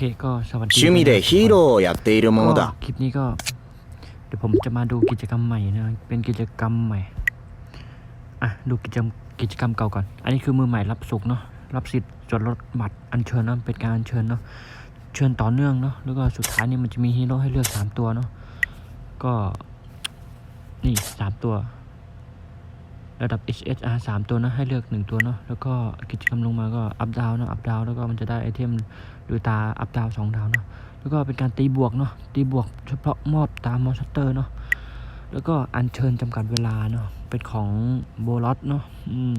เคก็สวัสดี 趣味でヒーローをやっているもの ก็ だ คลิปนี้ก็ เดี๋ยวผมจะมาดูกิจกรรมใหม่นะ เป็นกิจกรรมใหม่ อ่ะ ดูกิจกรรมกิจกรรมเก่าก่อน อันนี้คือมือใหม่รับสุกเนาะ รับสิทธิ์จดรถบัตรอัญเชิญเนาะ เป็นการอัญเชิญเนาะ เชิญต่อเนื่องเนาะ แล้วก็สุดท้ายนี่มันจะมีฮีโร่ให้เลือกสามตัวเนาะ ก็ นี่สามตัว ระดับ HSR สามตัวนะ ให้เลือกหนึ่งตัวเนาะ แล้วก็กิจกรรมลงมาก็อัพดาวเนาะ อัพดาวแล้วก็มันจะได้ไอเทม ดูตาอัพดาวสองดาวเนาะแล้วก็เป็นการตีบวกเนาะตีบวกเฉพาะมอบตามมอนสเตอร์เนาะแล้วก็อัญเชิญจำกัดเวลาเนาะเป็นของโบลอตเนาะอืม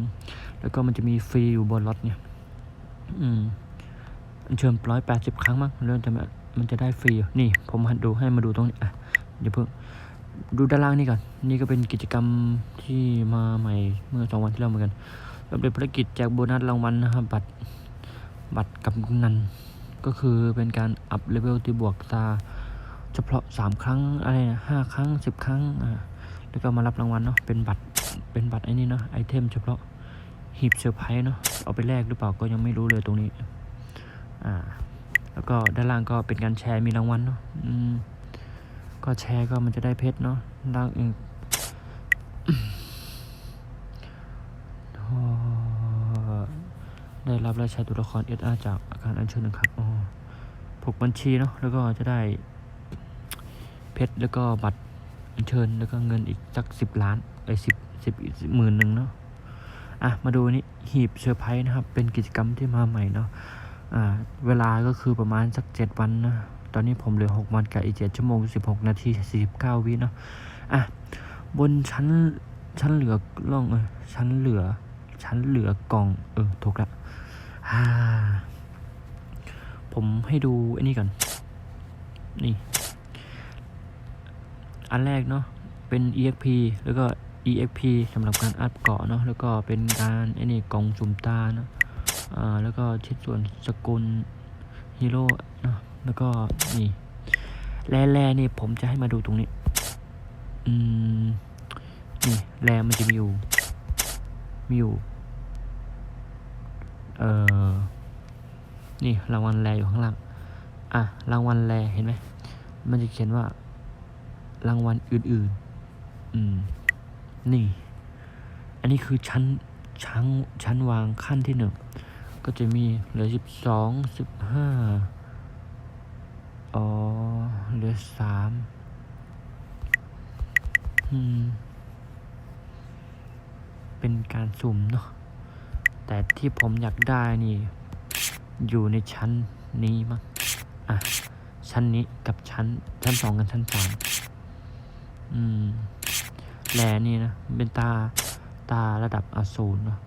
แล้วก็มันจะมีฟรีอยู่บนรถเนี่ย อืมอัญเชิญร้อยแปดสิบครั้งมั้งแล้วจะมันจะได้ฟรีนี่ ผมหันดูให้มาดูตรงนี้อะเดี๋ยวเพิ่งดูด้านล่างนี่ก่อน นี่ก็เป็นกิจกรรมที่มาใหม่เมื่อสองวันที่แล้วเหมือนกันสำเร็จภารกิจแจกโบนัสรางวัลนะครับบัตรบัตรกำนัน ก็คือเป็นการอัพเลเวลที่บวกตาเฉพาะสามครั้งอะไรนะห้าครั้งสิบครั้งอ่าแล้วก็มารับรางวัลเนาะเป็นบัตรเป็นบัตรไอ้นี่เนาะไอเทมเฉพาะหีบเซอร์ไพรส์เนาะเอาไปแลกหรือเปล่าก็ยังไม่รู้เลยตรงนี้อ่าแล้วก็ด้านล่างก็เป็นการแชร์มีรางวัลเนาะอืมก็แชร์ก็มันจะได้เพชรเนาะล่างอื่นได้รับและใช้ตัวละครเอสอาจากอาการอัญเชิญนะครับอ๋อ ผูกบัญชีเนาะแล้วก็จะได้เพชรแล้วก็บัตรอัญเชิญแล้วก็เงินอีกสักสิบล้านไอ้สิบสิบหมื่นหนึ่งเนาะอะมาดูนี่หีบเซอร์ไพรส์นะครับ เป็นกิจกรรมที่มาใหม่เนาะอ่าเวลาก็คือประมาณสักเจ็ดวันนะตอนนี้ผมเหลือหกวันกับอีกเจ็ดชั่วโมงสิบหกนาทีสี่สิบเก้าวิเนาะอะบนชั้นชั้นเหลือล่องเออชั้นเหลือชั้นเหลือกล่องเออถูกละอ่า ผมให้ดูไอ้นี่ก่อน นี่ อันแรกเนาะ เป็น EXP แล้วก็ EXP สำหรับการอัพเกาะเนาะ แล้วก็เป็นการไอ้นี่กล่องสุ่มตาเนาะอ่าแล้วก็ชิ้นส่วนสกุลฮีโร่เนาะ แล้วก็นี่แร่แร่นี่ผมจะให้มาดูตรงนี้ อืม นี่แร่มันจะมีอยู่ มีอยู่ เอ่อ นี่รางวัลแรอยู่ข้างล่าง อะรางวัลแรเห็นไหม มันจะเขียนว่า รางวัลอื่นๆ อืม นี่ อันนี้คือชั้นชั้นชั้นวางขั้นที่หนึ่ง ก็จะมีเหลือสิบสองสิบห้าอ๋อ เหลือสามอืม เป็นการสุ่มเนาะ แต่ที่ผมอยากได้นี่ อยู่ในชั้นนี้มั้งอะ ชั้นนี้กับชั้น ชั้นสองกับชั้นสามอืมแลนี่นะ เป็นตาตาระดับอสูรเนะ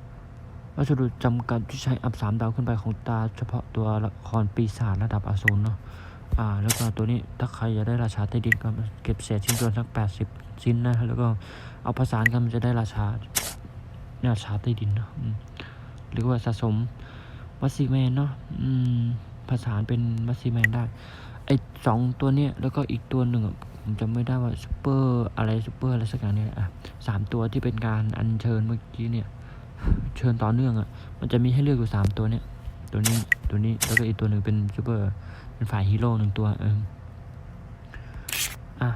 วัสดุจำกัดที่ใช้อัพสามดาวขึ้นไปของตาเฉพาะตัวละครปีศาจระดับอสูรเนาะอ่า แล้วก็ตัวนี้ถ้าใครอยากได้ราชาใต้ดินก็เก็บเศษชิ้นส่วนสักแปดสิบชิ้นนะ แล้วก็เอาผสานกันมันจะได้ราชาราชาใต้ดินเนาะหรือว่าสะสม วัสซีแมนเนาะอืมผสานเป็นวัสซีแมนได้ ไอสองตัวเนี้ยแล้วก็อีกตัวหนึ่งอะผมจำไม่ได้ว่าซูเปอร์อะไรซูเปอร์อะไรสักอย่างเนี่ยอะสามตัวที่เป็นการอัญเชิญเมื่อกี้เนี่ย เชิญต่อเนื่องอะ่ะ มันจะมีให้เลือกอยู่สามตัวเนี่ย ตัวนี้ตัวนี้แล้วก็อีกตัวหนึ่งเป็นซูเปอร์เป็นฝ่ายฮีโร่หนึ่งตัวเอออะ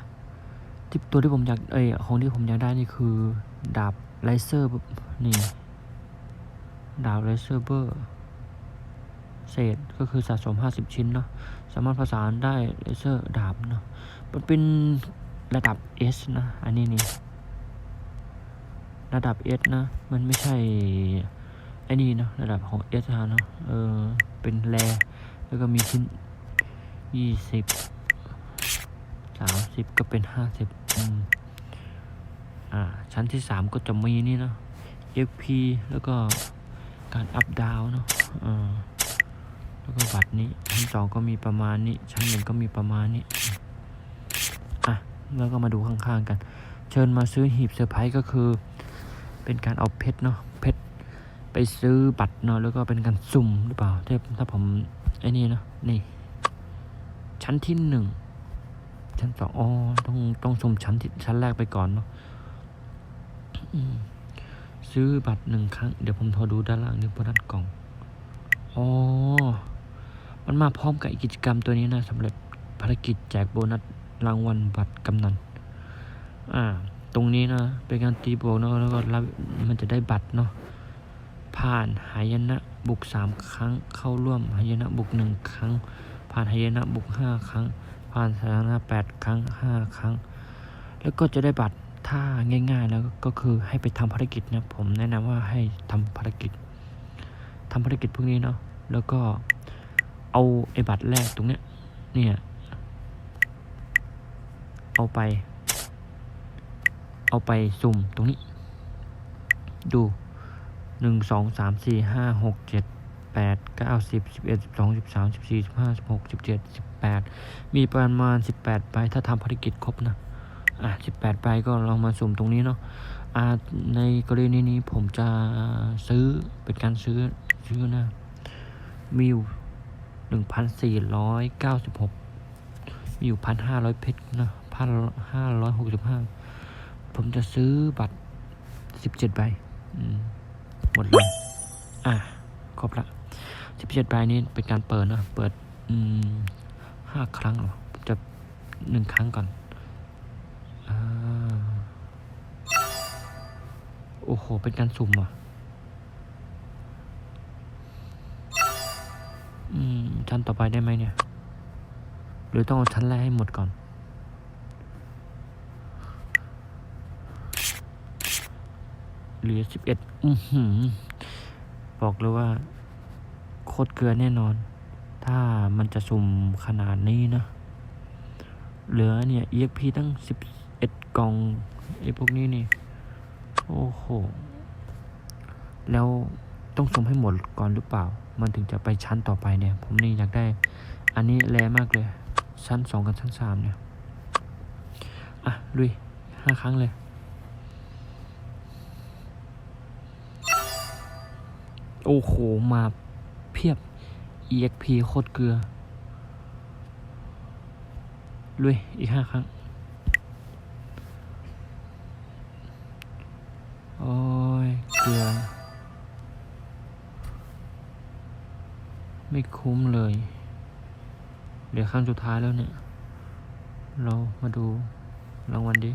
ที่ตัวที่ผมอยากเอ้ยของที่ผมอยากได้นี่คือ ดาบไลเซอร์นี่ดาบไลเซอร์เบอร์ เศษก็คือสะสม 50 ชิ้นเนาะสามารถผสานได้เลเซอร์ดาบเนาะมันเป็นระดับ S นะ อันนี้นี่ระดับ S นะ มันไม่ใช่ไอ้นี่เนาะระดับของ S ฮะเนาะเออเป็นแรแล้วก็มีชิ้น 20 30 ก็เป็น 50อืมอ่า ชั้นที่ 3 ก็จะมีนี่เนาะ FP แล้วก็การอัพดาวเนาะเออ แล้วก็บัตรนี้ ชั้นสองก็มีประมาณนี้ ชั้นหนึ่งก็มีประมาณนี้ อะ แล้วก็มาดูข้างๆกัน เชิญมาซื้อหีบเซอร์ไพรส์ก็คือ เป็นการเอาเพชรเนาะ เพชรไปซื้อบัตรเนาะ แล้วก็เป็นการสุ่มหรือเปล่า ถ้าถ้าผมไอ้นี่เนาะ นี่ ชั้นที่หนึ่ง ชั้นสองอ๋อ ต้องต้องสุ่มชั้นที่ชั้นแรกไปก่อนเนาะซื้อบัตรหนึ่งครั้ง เดี๋ยวผมโทรดูด้านล่างนี่บนด้านกล่อง อ๋อ มันมาพร้อมกับกิจกรรมตัวนี้นะสำเร็จภารกิจแจกโบนัสรางวัลบัตรกำนัน อ่า ตรงนี้นะเป็นการตีบวกเนาะแล้วก็รับมันจะได้บัตรเนาะผ่านหายนะบุกสามครั้งเข้าร่วมหายนะบุกหนึ่งครั้ง ผ่านหายนะบุกห้าครั้ง ผ่านสถานะแปดครั้งห้าครั้ง แล้วก็จะได้บัตรถ้าง่าย ๆ แล้วก็คือให้ไปทำภารกิจนะผมแนะนำว่าให้ทำภารกิจทำภารกิจพวกนี้เนาะแล้วก็ เอาไอ้บัตรแรกตรงเนี้ย เนี่ย เอาไป เอาไปสุ่มตรงนี้ ดูหนึ่งสองสามสี่ห้าหกเจ็ดแปดเก้าสิบสิบเอ็ดสิบสองสิบสามสิบสี่สิบห้าสิบหกสิบเจ็ดสิบแปดมีประมาณสิบแปดใบถ้าทำภารกิจครบนะ อะสิบแปดใบก็ลองมาสุ่มตรงนี้เนาะอ่าในกรณีนี้ผมจะซื้อเป็นการซื้อซื้อนะ มีอยู่ หนึ่งพันสี่ร้อยเก้าสิบหกมีอยู่พันห้าร้อยเพชรนะพันห้าร้อยหกสิบห้าผมจะซื้อบัตรสิบเจ็ดใบหมดเลยอะครบละสิบเจ็ดใบนี้เป็นการเปิดนะ เปิดอืมห้าครั้งหรอ จะหนึ่งครั้งก่อนอโอ้โห เป็นการสุ่มอะ ไปได้ไหมเนี่ย หรือต้องเอาชั้นแรกให้หมดก่อน เหลือสิบเอ็ดอือหือบอกเลยว่า โคตรเกลือแน่นอน ถ้ามันจะสุ่มขนาดนี้นะ เหลือเนี่ย EXP ตั้งสิบเอ็ดกล่องไอ้พวกนี้นี่ โอ้โห แล้วต้องสุ่มให้หมดก่อนหรือเปล่า มันถึงจะไปชั้นต่อไปเนี่ย ผมนี่อยากได้ อันนี้แรมากเลย ชั้นสองกับชั้นสามเนี่ย อะลุยห้าครั้งเลย โอ้โห มาเพียบ EXP โคตรเกลือ ลุย อีกห้าครั้งโอ้ย เกลือ ไม่คุ้มเลย เดี๋ยวครั้งสุดท้ายแล้วเนี่ย เรามาดูรางวัลดิ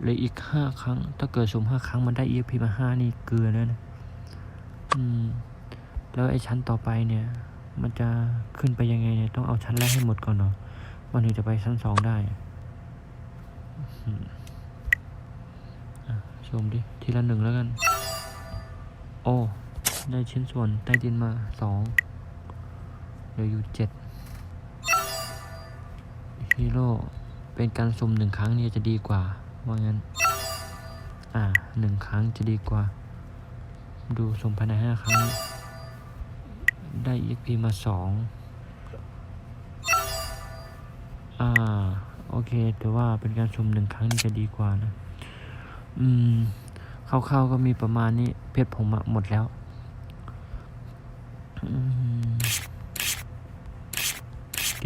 เหลืออีกห้าครั้ง ถ้าเกิดสมห้าครั้งมันได้ EXP มาห้านี่เกลือแล้วนะอืม แล้วไอ้ชั้นต่อไปเนี่ย มันจะขึ้นไปยังไงเนี่ย ต้องเอาชั้นแรกให้หมดก่อนเนาะมันถึงจะไปชั้นสองได้ชมดิ ทีละหนึ่งแล้วกัน โอ้ ได้ชิ้นส่วนใต้ดินมาสองเหลืออยู่เจ็ดฮีโร่เป็นการสุ่มหนึ่งครั้งเนี่ยจะดีกว่า ว่างั้น อ่าหนึ่งครั้งจะดีกว่า ดูสุ่มภายในห้าครั้ง ได้ EXP มาสองอ่า โอเค แต่ว่าเป็นการชมหนึ่งครั้งนี่จะดีกว่านะ อืมคร่าวๆก็มีประมาณนี้ เพชรผมหมดแล้ว อืม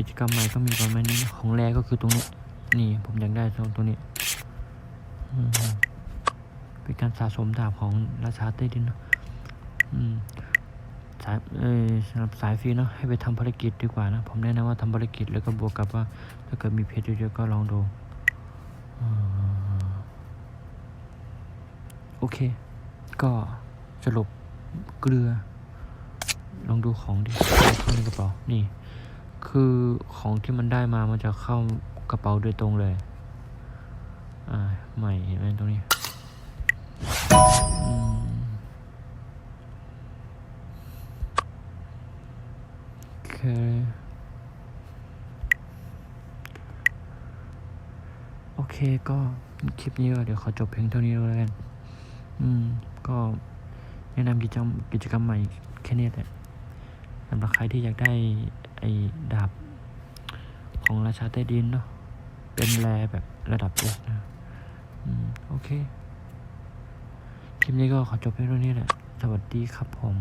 กิจกรรมใหม่ก็มีประมาณนี้นะของแรก็คือตรงนี้ นี่ผมอยากได้ตรงตรงนี้เป็นการสะสมดาบของราชาใต้ดินเนอะสายเอ้ยสำหรับสายฟรีเนาะให้ไปทำภารกิจดีกว่านะ ผมแนะนำว่าทำภารกิจแล้วก็บวกกับว่า ถ้าเกิดมีเพจเยอะๆก็ลองดูโอเค ก็สรุปเกลือ ลองดูของดิเข้าในกระเป๋านี่ คือของที่มันได้มามันจะเข้ากระเป๋าโดยตรงเลย อ่า ใหม่เห็นไหมตรงนี้โอเคโอเคก็คลิปนี้ก็เดี๋ยวขอจบเพียงเท่านี้แล้วกัน อืม ก็แนะนำกิจกรรมกิจกรรมใหม่แค่นี้แหละสำหรับใครที่อยากได้ ไอ้ดาบของราชาใต้ดินเนาะเป็นแรแบบระดับเอกนะอืมโอเค คลิปนี้ก็ขอจบเพียงเท่านี้แหละ สวัสดีครับผม